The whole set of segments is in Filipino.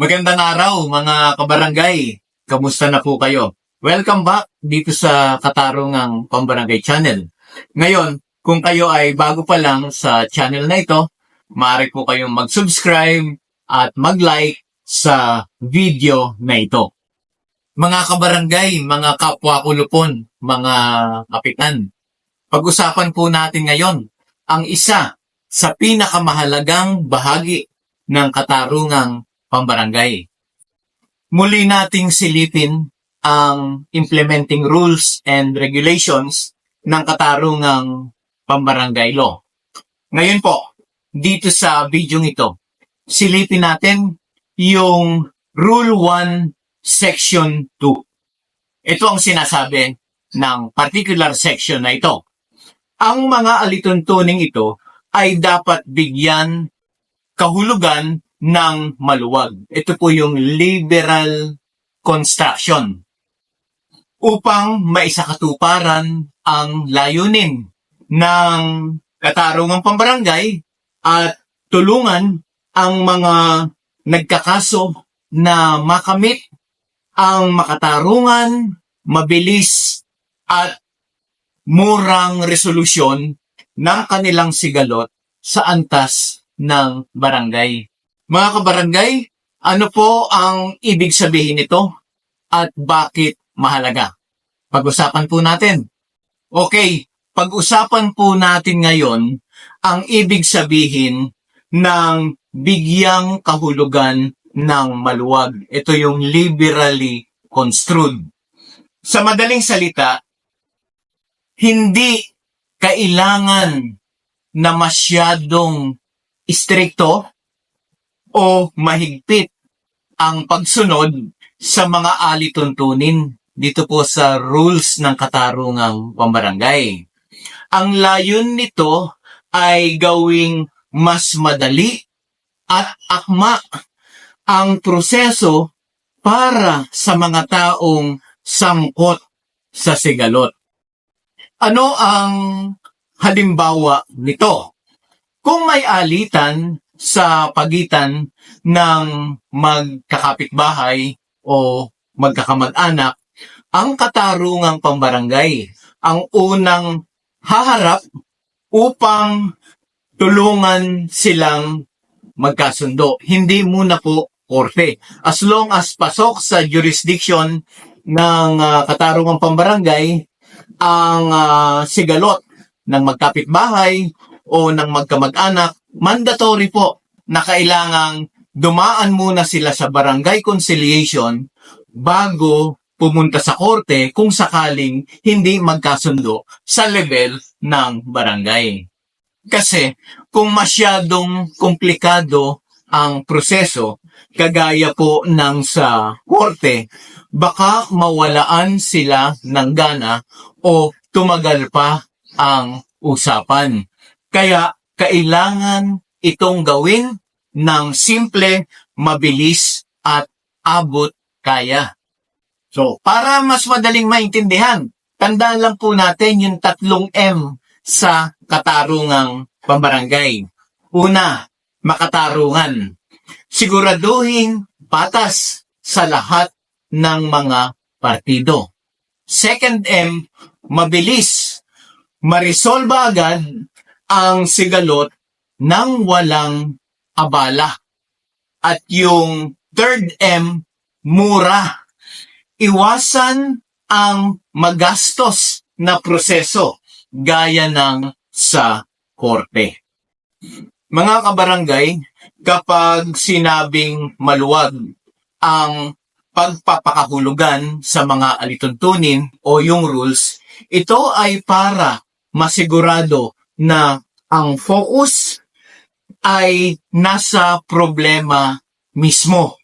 Magandang araw mga kabarangay. Kamusta na po kayo? Welcome back dito sa Katarungang Pambarangay Channel. Ngayon, kung kayo ay bago pa lang sa channel na ito, maaari po kayong mag-subscribe at mag-like sa video na ito. Mga kabarangay, mga kapwa kulupon, mga kapitan, pag-usapan po natin ngayon ang isa sa pinakamahalagang bahagi ng katarungang pambarangay. Muli nating silipin ang implementing rules and regulations ng katarungang pambarangay law. Ngayon po, dito sa video ito, silipin natin yung Rule 1, Section 2. Ito ang sinasabi ng particular section na ito. Ang mga alituntuning ito ay dapat bigyan kahulugan ng maluwag. Ito po yung liberal construction upang maisakatuparan ang layunin ng katarungang pambarangay at tulungan ang mga nagkakaso na makamit ang makatarungan, mabilis at murang resolusyon ng kanilang sigalot sa antas ng barangay. Mga kabarangay, ano po ang ibig sabihin nito at bakit mahalaga? Pag-usapan po natin. Okay, pag-usapan po natin ngayon ang ibig sabihin ng bigyang kahulugan ng maluwag. Ito yung liberally construed. Sa madaling salita, hindi kailangan na masyadong istrikto o mahigpit ang pagsunod sa mga alituntunin dito po sa rules ng katarungang pambarangay. Ang layon nito ay gawing mas madali at akma ang proseso para sa mga taong sangkot sa sigalot. Ano ang halimbawa nito? Kung may alitan sa pagitan ng magkakapitbahay o magkakamag-anak, ang katarungang pambarangay ang unang haharap upang tulungan silang magkasundo. Hindi muna po korte. As long as pasok sa jurisdiction ng ah, katarungang pambarangay ang ah, sigalot ng magkapitbahay o ng magkamag-anak, mandatory po na kailangang dumaan muna sila sa barangay conciliation bago pumunta sa korte kung sakaling hindi magkasundo sa level ng barangay. Kasi kung masyadong komplikado ang proseso, kagaya po ng sa korte, baka mawalaan sila ng gana o tumagal pa ang usapan. Kaya kailangan itong gawin ng simple, mabilis at abot kaya. So, para mas madaling maintindihan, tandaan lang po natin yung tatlong M sa katarungang pambarangay. Una, makatarungan. Siguraduhin patas sa lahat ng mga partido. Second M, mabilis. Marisolba agad ang sigalot ng walang abala. At yung third M, mura. Iwasan ang magastos na proseso gaya ng sa korte. Mga kabarangay, kapag sinabing maluwag ang pagpapakahulugan sa mga alituntunin o yung rules, ito ay para masigurado na ang focus ay nasa problema mismo,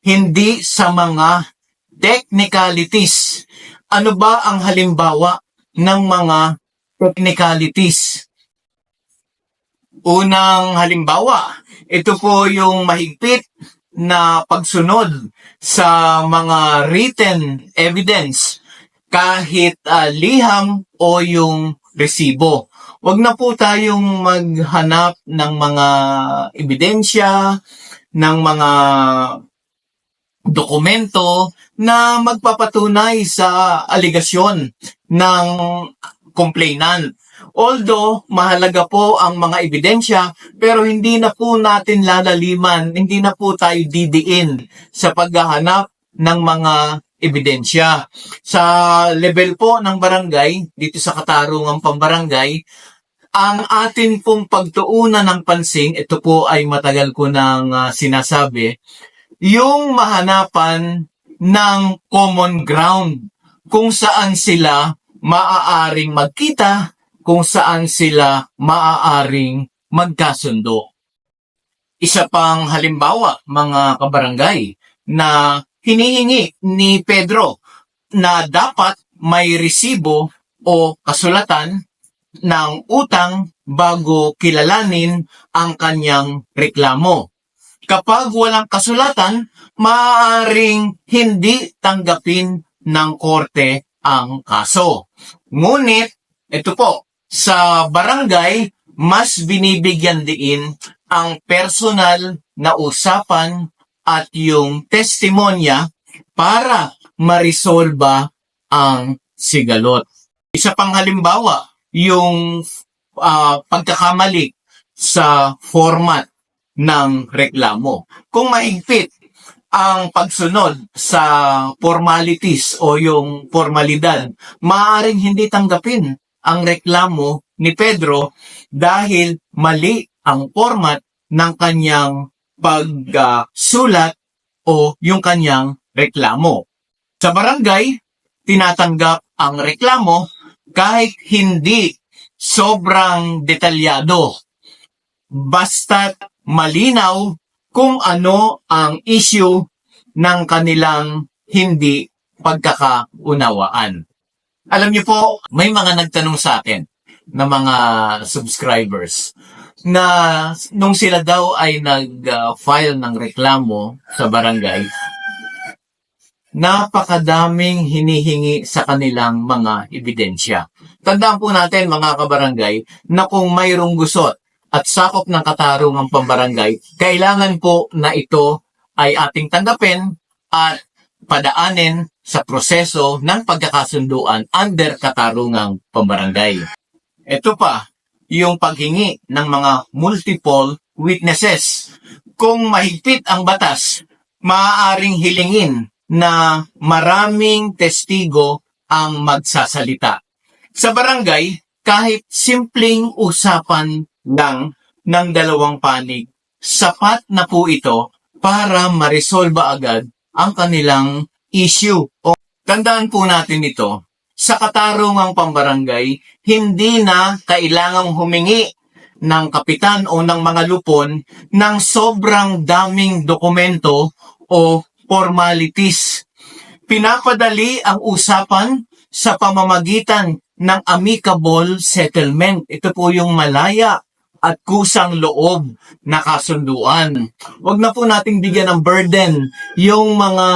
hindi sa mga technicalities. Ano ba ang halimbawa ng mga technicalities? Unang halimbawa, ito po yung mahigpit na pagsunod sa mga written evidence kahit ah, liham o yung resibo. Huwag na po tayong maghanap ng mga ebidensya, ng mga dokumento na magpapatunay sa aligasyon ng complainant. Although, mahalaga po ang mga ebidensya, pero hindi na po natin lalaliman, hindi na po tayo didiin sa paghahanap ng mga ebidensya. Sa level po ng barangay, dito sa katarungang pambarangay, ang atin pong pagtuunan ng pansin, ito po ay matagal ko nang ah, sinasabi, yung mahanapan ng common ground kung saan sila maaaring magkita, kung saan sila maaaring magkasundo. Isa pang halimbawa, mga kabarangay, na hinihingi ni Pedro na dapat may resibo o kasulatan ng utang bago kilalanin ang kanyang reklamo. Kapag walang kasulatan, maaaring hindi tanggapin ng korte ang kaso. Ngunit, ito po, sa barangay, mas binibigyan diin ang personal na usapan at yung testimonya para marisolba ang sigalot. Isa pang halimbawa, yung ah, pagkakamali sa format ng reklamo. Kung mahigpit ang pagsunod sa formalities o yung formalidad, maaaring hindi tanggapin ang reklamo ni Pedro dahil mali ang format ng kanyang pagsulat o yung kanyang reklamo. Sa barangay, tinatanggap ang reklamo kahit hindi sobrang detalyado. Basta't malinaw kung ano ang issue ng kanilang hindi pagkakaunawaan. Alam niyo po, may mga nagtanong sa akin na mga subscribers na nung sila daw ay nag-file ng reklamo sa barangay, napakadaming hinihingi sa kanilang mga ebidensya. Tandaan po natin mga kabarangay na kung mayroong gusot at sakop ng katarungang pambarangay, kailangan po na ito ay ating tanggapin at padaanin sa proseso ng pagkakasunduan under katarungang pambarangay. Ito pa, yung paghingi ng mga multiple witnesses. Kung mahigpit ang batas, maaaring hilingin na maraming testigo ang magsasalita. Sa barangay, kahit simpleng usapan lang ng dalawang panig, sapat na po ito para marisolba agad ang kanilang issue. O tandaan po natin ito, sa katarungang pambarangay, hindi na kailangang humingi ng kapitan o ng mga lupon ng sobrang daming dokumento o formalities. Pinapadali ang usapan sa pamamagitan ng amicable settlement. Ito po yung malaya at kusang loob na kasunduan. Huwag na po nating bigyan ng burden yung mga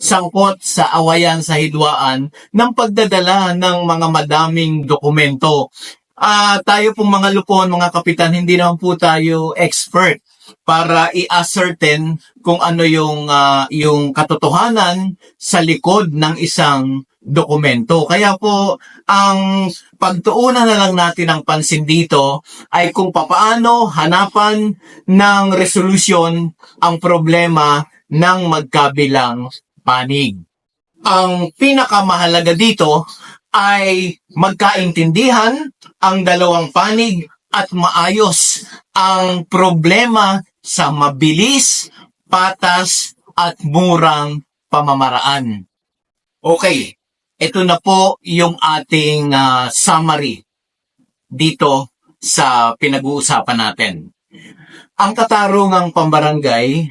sangkot sa awayan sa hidwaan ng pagdadala ng mga madaming dokumento. Ah, tayo pong mga lupon, mga kapitan, hindi naman po tayo expert para i-ascertain kung ano yung ah, yung katotohanan sa likod ng isang dokumento. Kaya po ang pagtuunan na lang natin ng pansin dito ay kung papaano hanapan ng resolusyon ang problema ng magkabilang panig. Ang pinakamahalaga dito ay magkaintindihan ang dalawang panig at maayos ang problema sa mabilis, patas at murang pamamaraan. Okay, ito na po yung ating ah, summary dito sa pinag-uusapan natin. Ang katarungang pambarangay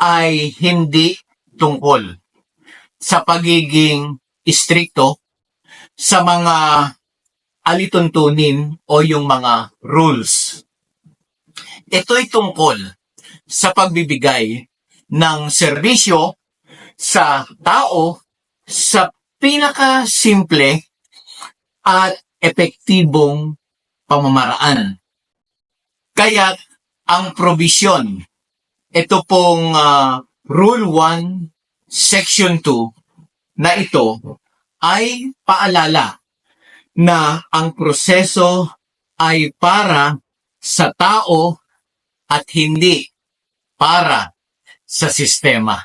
ay hindi tungkol sa pagiging istrikto sa mga alituntunin o yung mga rules. Ito'y tungkol sa pagbibigay ng serbisyo sa tao sa pinaka-simple at epektibong pamamaraan. Kaya ang probisyon, ito pong ah, Rule 1 Section 2 na ito ay paalala na ang proseso ay para sa tao at hindi para sa sistema.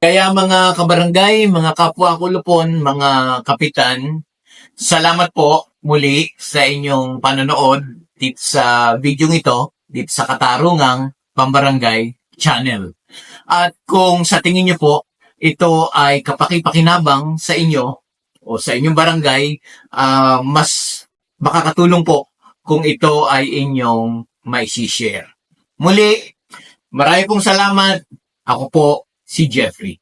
Kaya mga kabarangay, mga kapwa kulupon, mga kapitan, salamat po muli sa inyong panonood dito sa video ito, dito sa Katarungang Pambarangay Channel. At kung sa tingin niyo po, ito ay kapakipakinabang sa inyo o sa inyong barangay, ah, mas makakatulong po kung ito ay inyong maisishare. Muli, marami pong salamat. Ako po si Jeffrey.